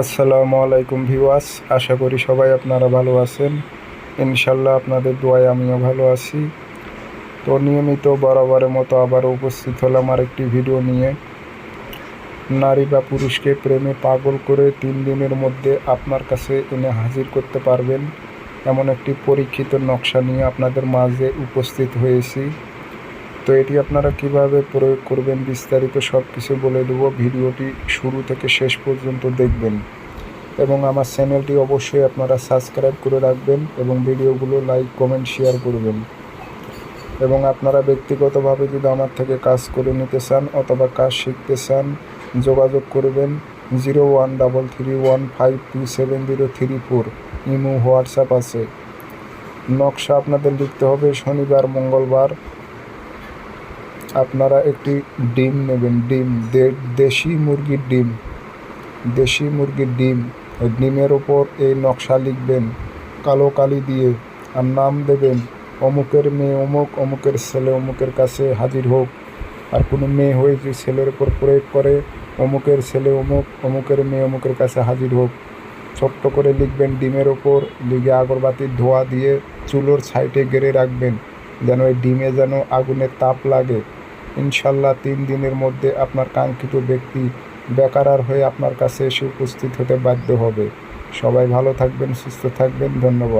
আসসালামু আলাইকুম ভিওয়াস আশা করি সবাই আপনারা ভালো আছেন। ইনশাল্লাহ আপনাদের দোয়ায় আমিও ভালো আছি। তো নিয়মিত বরাবরের মতো আবারও উপস্থিত হলাম আর একটি ভিডিও নিয়ে। নারী বা পুরুষকে প্রেমে পাগল করে তিন দিনের মধ্যে আপনার কাছে এনে হাজির করতে পারবেন, এমন একটি পরীক্ষিত নকশা নিয়ে আপনাদের মাঝে উপস্থিত হয়েছি। তো এটি আপনারা কীভাবে প্রয়োগ করবেন বিস্তারিত সব কিছু বলে দেবো। ভিডিওটি শুরু থেকে শেষ পর্যন্ত দেখবেন। এবং আমার চ্যানেলটি অবশ্যই আপনারা সাবস্ক্রাইব করে রাখবেন এবং ভিডিওগুলো লাইক, কমেন্ট, শেয়ার করবেন। এবং আপনারা ব্যক্তিগতভাবে যদি আমার থেকে কাজ করে নিতে চান অথবা কাজ শিখতে চান, যোগাযোগ করবেন zero one double three one five two seven zero three four. Imo, WhatsApp আছে। নকশা আপনাদের লিখতে হবে শনিবার, মঙ্গলবার। আপনারা একটি ডিম নেবেন, ডিম দেশি মুরগির ডিম। দেশি মুরগির ডিম ওই ডিমের ওপর এই নকশা লিখবেন, কালো কালি দিয়ে, আর নাম দেবেন, অমুকের মেয়ে অমুক, অমুকের ছেলে অমুকের কাছে হাজির হোক। আর কোনো মেয়ে হয়ে যে ছেলের ওপর প্রয়োগ করে, অমুকের ছেলে অমুক, অমুকের মেয়ে অমুকের কাছে হাজির হোক। ছোট্ট করে লিখবেন ডিমের ওপর লিগে আগরবাতির ধোয়া দিয়ে চুলোর সাইডে গেড়ে রাখবেন, যেন এই ডিমে যেন আগুনের তাপ লাগে। ইনশাল্লাহ তিন দিনের মধ্যে আপনার কাঙ্ক্ষিত ব্যক্তি বেকারার হয়ে আপনার কাছে এসে উপস্থিত হতে বাধ্য হবে। সবাই ভালো থাকবেন, সুস্থ থাকবেন, ধন্যবাদ।